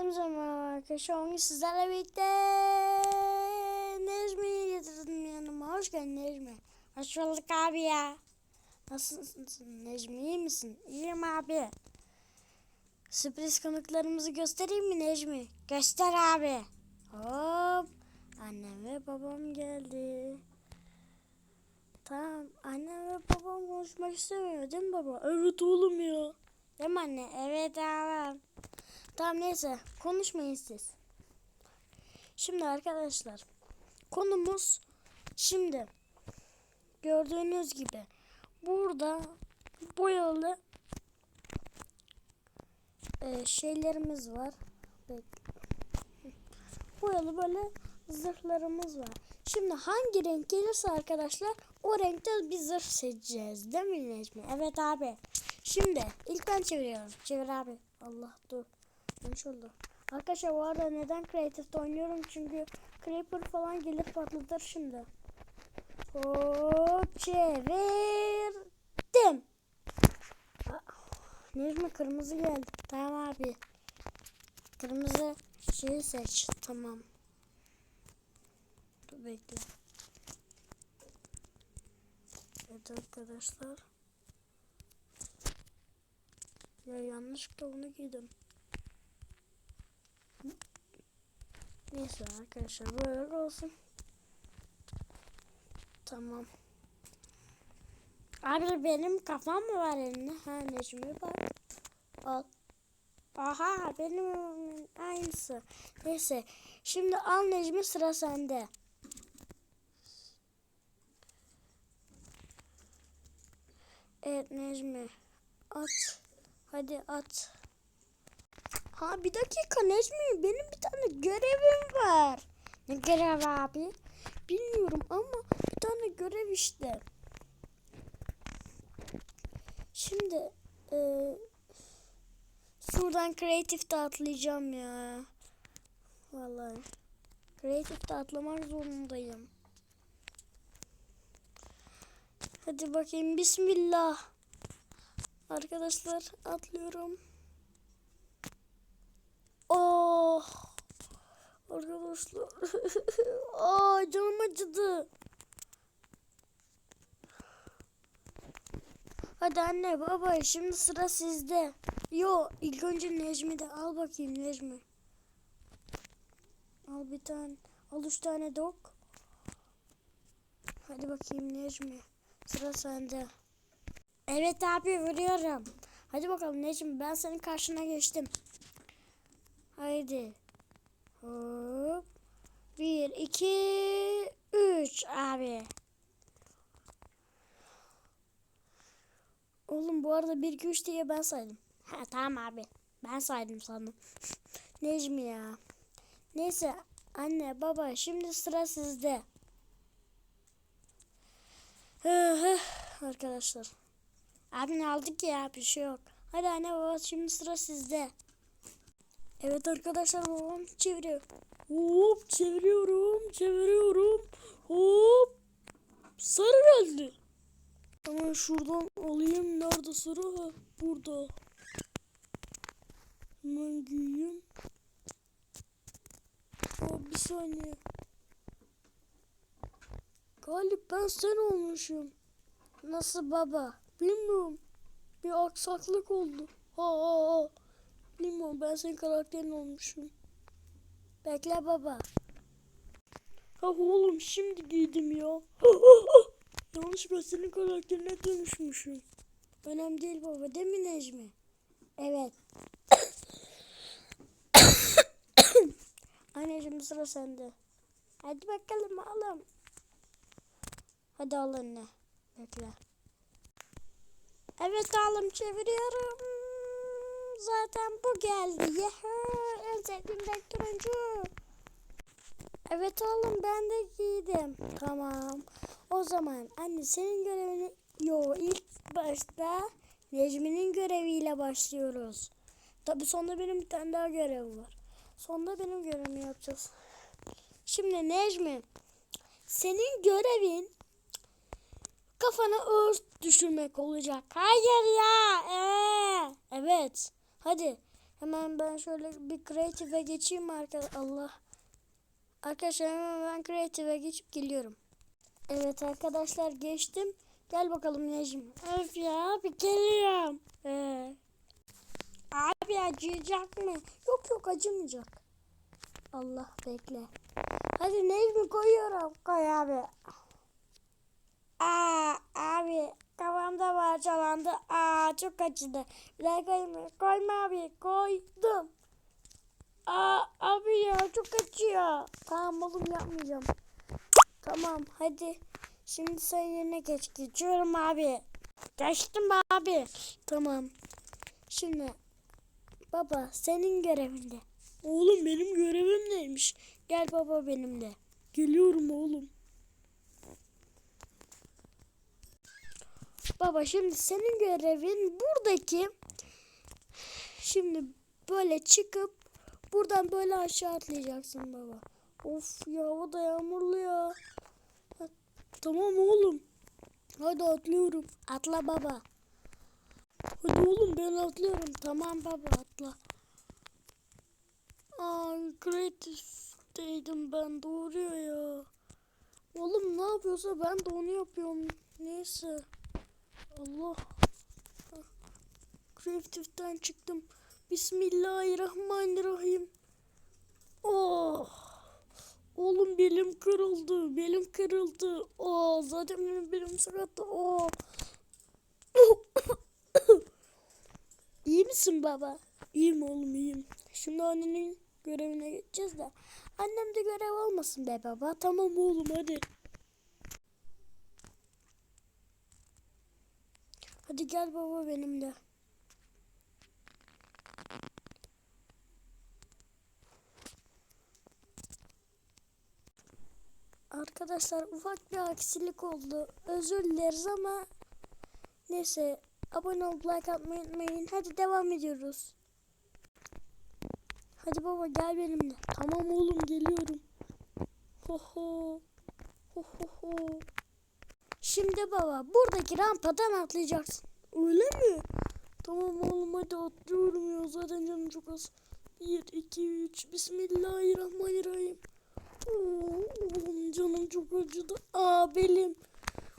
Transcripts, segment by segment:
Hepinize merhaba arkadaşlar. Bugün sizlerle birlikte Necmi'yi getirdim yanıma. Hoş geldin Necmi. Hoş bulduk abi ya. Nasılsın Necmi iyi misin? İyiyim abi. Sürpriz konuklarımızı göstereyim mi Necmi? Göster abi. Hop. Annem ve babam geldi. Tamam. Annem ve babam konuşmak istemiyor değil mi baba? Evet oğlum ya. Değil mi anne? Evet abi. Tamam neyse konuşmayın siz. Şimdi arkadaşlar konumuz şimdi gördüğünüz gibi burada boyalı e, şeylerimiz var. Boyalı böyle zırhlarımız var. Şimdi hangi renk gelirse arkadaşlar o renkte bir zırh seçeceğiz. Değil mi Necmi? Evet abi. Şimdi ilk ben çeviriyorum. Çevir abi. Allah dur. Yanlış oldu. Arkadaşlar bu arada neden Creative'de oynuyorum? Çünkü Creeper falan gelir patlatır şimdi. Hop çevirdim. Aa, Necmi kırmızı geldi. Tamam abi. Kırmızı şeyi seç. Tamam. Dur bekle. Evet arkadaşlar. Ya yanlışlıkla bunu giydim. Neyse arkadaşlar böyle olsun. Tamam. Abi benim kafam mı var elinde? Ha Necmi bak. Al. Aha benim aynısı. Neyse. Şimdi al Necmi sıra sende. Evet Necmi. At. Hadi at. Ha bir dakika Necmi benim bir tane görevim var. Ne görev abi? Bilmiyorum ama bir tane görev işte. Şimdi e, şuradan kreatifte atlayacağım ya. Vallahi. Kreatifte atlamak zorundayım. Hadi bakayım bismillah. Arkadaşlar atlıyorum. Oh. Arkadaşlar. Aa canım acıdı. Hadi anne baba şimdi sıra sizde. Yo ilk önce Necmi'de al bakayım Necmi. Al bir tane. Al üç tane dok. Hadi bakayım Necmi. Sıra sende. Evet abi vuruyorum. Hadi bakalım Necmi ben senin karşına geçtim. Haydi. Hop. Bir, iki, üç abi. Oğlum bu arada bir, iki, üç diye ben saydım. Ha tamam abi. Ben saydım sandım. Necmi ya. Neyse anne baba şimdi sıra sizde. Arkadaşlar. Abi ne aldık ya bir şey yok. Hadi anne baba şimdi sıra sizde. Evet arkadaşlar babam çeviriyor. Hop çeviriyorum çeviriyorum. Hop sarı geldi. Hemen şuradan alayım. Nerede sarı? Ha, burada. Hemen giyeyim. Aa, bir saniye. Galip ben sen olmuşum. Nasıl baba? Bilmiyorum. Bir aksaklık oldu. Ha ha ha. Bilmiyorum ben senin karakterin olmuşum. Bekle baba. Ha oğlum şimdi giydim ya. Yanlış ben senin karakterine dönüşmüşüm. Önemli değil baba değil mi Necmi? Evet. Anneciğim sıra sende. Hadi bakalım alım. Hadi al anne. Bekle. Evet alım çeviriyorum. Zaten bu geldi. En sevdiğim turuncu. Evet oğlum ben de giydim. Tamam. O zaman anne senin görevini... Yo ilk başta Necmi'nin göreviyle başlıyoruz. Tabi sonunda benim bir tane daha görevim var. Sonunda benim görevimi yapacağız. Şimdi Necmi senin görevin kafana örs düşürmek olacak. Hayır ya. Ee, evet. Hadi. Hemen ben şöyle bir creative'e geçeyim arkadaşlar. Allah. Arkadaşlar hemen ben creative'e geçip geliyorum. Evet arkadaşlar geçtim. Gel bakalım Necim. Öf ya abi geliyorum. Ee, abi acıyacak mı? Yok yok acımayacak. Allah bekle. Hadi Necmi koyuyorum. Koy abi. Aa abi kafamda parçalandı. Aa çok acıdı. Bir daha koyma. Koyma abi. Koydum. Aa abi ya çok acıyor. Tamam oğlum yapmayacağım. Tamam hadi. Şimdi sen yerine geç. Geçiyorum abi. Geçtim abi. Tamam. Şimdi baba senin görevinde. Oğlum benim görevim neymiş? Gel baba benimle. Geliyorum oğlum. Baba şimdi senin görevin buradaki şimdi böyle çıkıp buradan böyle aşağı atlayacaksın baba. Of ya o da yağmurlu ya. Ha, tamam oğlum. Hadi atlıyorum. Atla baba. Hadi oğlum ben atlıyorum. Tamam baba atla. Aa Creative'deydim ben doğru ya. Oğlum ne yapıyorsa ben de onu yapıyorum. Neyse. Allah. Hah. Creative'den çıktım. Bismillahirrahmanirrahim. Oh. Oğlum belim kırıldı. Belim kırıldı. Oh, zaten benim belim sakattı. Oh. İyi misin baba? İyiyim oğlum iyiyim. Şimdi annenin görevine geçeceğiz de. Annem de görev olmasın be baba. Tamam oğlum hadi. Hadi gel baba benimle. Arkadaşlar ufak bir aksilik oldu. Özür dileriz ama neyse abone olup like atmayı unutmayın. Hadi devam ediyoruz. Hadi baba gel benimle. Tamam oğlum geliyorum. Ho ho. Ho ho ho. Şimdi baba buradaki rampadan atlayacaksın. Öyle mi? Tamam oğlum hadi atlıyorum ya zaten canım çok az. 1, 2, 3 Bismillahirrahmanirrahim. Oo, oğlum canım çok acıdı. Aa belim.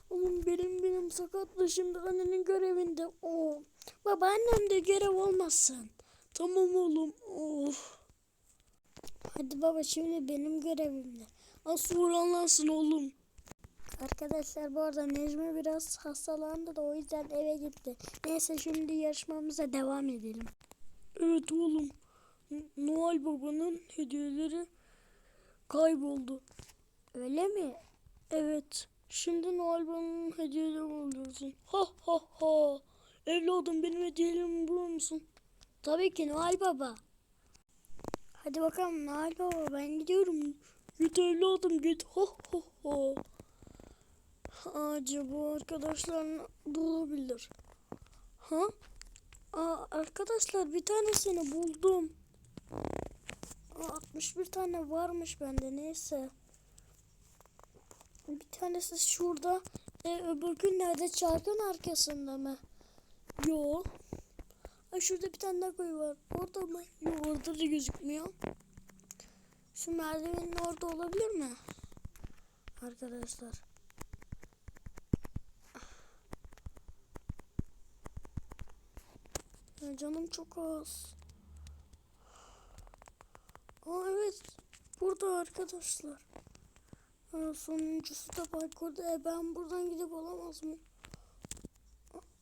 Oğlum benim benim sakatlı şimdi annenin görevinde. Oo. Baba annem de görev olmasın. Tamam oğlum. Of. Hadi baba şimdi benim görevimde. Az anlarsın oğlum. Arkadaşlar bu arada Necmi biraz hastalandı da o yüzden eve gitti. Neyse şimdi yarışmamıza devam edelim. Evet oğlum. Noel Baba'nın hediyeleri kayboldu. Öyle mi? Evet. Şimdi Noel Baba'nın hediyeleri buluyorsun. Ha ha ha. Evladım benim hediyelerimi bulur musun? Tabii ki Noel Baba. Hadi bakalım Noel Baba ben gidiyorum. Git evladım git. Ha ha ha. Acaba arkadaşlar da olabilir. Ha? Aa, arkadaşlar bir tanesini buldum. Aa, 61 tane varmış bende neyse. Bir tanesi şurada. E, öbür gün nerede çarkın arkasında mı? Yo. Aa, şurada bir tane daha koyu var. Orada mı? Yo orada da gözükmüyor. Şu merdivenin orada olabilir mi? Arkadaşlar. Ya canım çok az. Aa evet. Burada arkadaşlar. Ha, sonuncusu da parkurda. E, ben buradan gidip olamaz mıyım?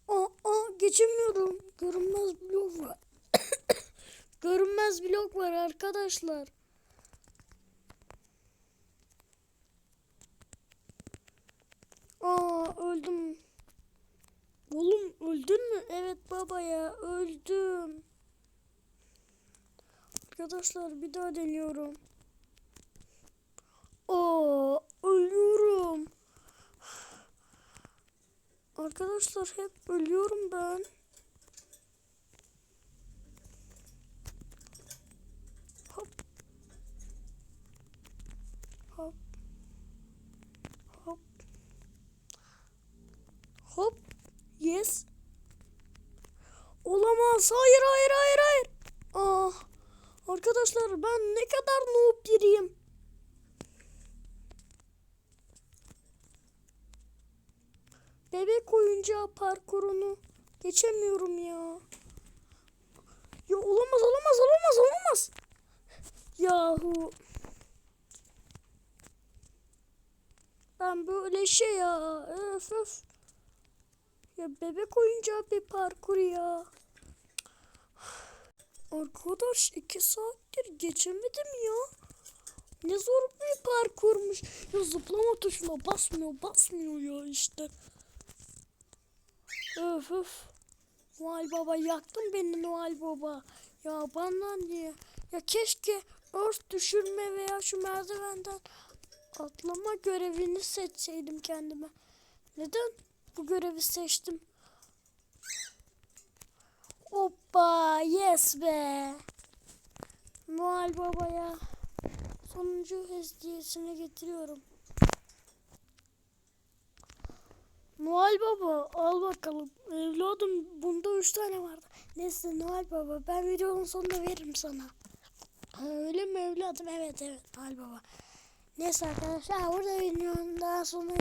Aa, aa geçemiyorum. Görünmez blok var. Görünmez blok var arkadaşlar. Aa öldüm. Evet baba ya öldüm. Arkadaşlar bir daha deniyorum. Aa ölüyorum. Arkadaşlar hep ölüyorum ben. Hop. Hop. Hop. Hop. Yes. Olamaz. Hayır hayır hayır hayır. Aa Arkadaşlar ben ne kadar noob biriyim. Bebek oyuncağı parkurunu geçemiyorum ya. Ya olamaz olamaz olamaz olamaz. Yahu. Ben böyle şey ya. Öf öf. Ya bebek oyuncağı bir parkur ya. Arkadaş iki saattir geçemedim ya. Ne zor bir parkurmuş. Ya zıplama tuşuna basmıyor basmıyor ya işte. Öf öf. Noel Baba yaktın beni Noel Baba. Ya bana niye? Ya keşke örs düşürme veya şu merdivenden atlama görevini seçseydim kendime. Neden bu görevi seçtim? Hoppa yes be. Noel Baba'ya sonuncu hediyesini getiriyorum. Noel Baba al bakalım. Evladım bunda üç tane vardı. Neyse Noel Baba ben videonun sonunda veririm sana. Ha, öyle mi evladım? Evet evet Noel Baba. Neyse arkadaşlar burada videonun daha sonu.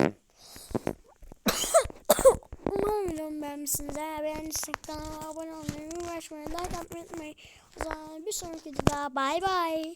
Umarım videomu beğenmişsiniz. Eğer beğendiyseniz kanala abone olmayı, uğraşmayı, like atmayı unutmayın. O zaman bir sonraki videoda bay bay.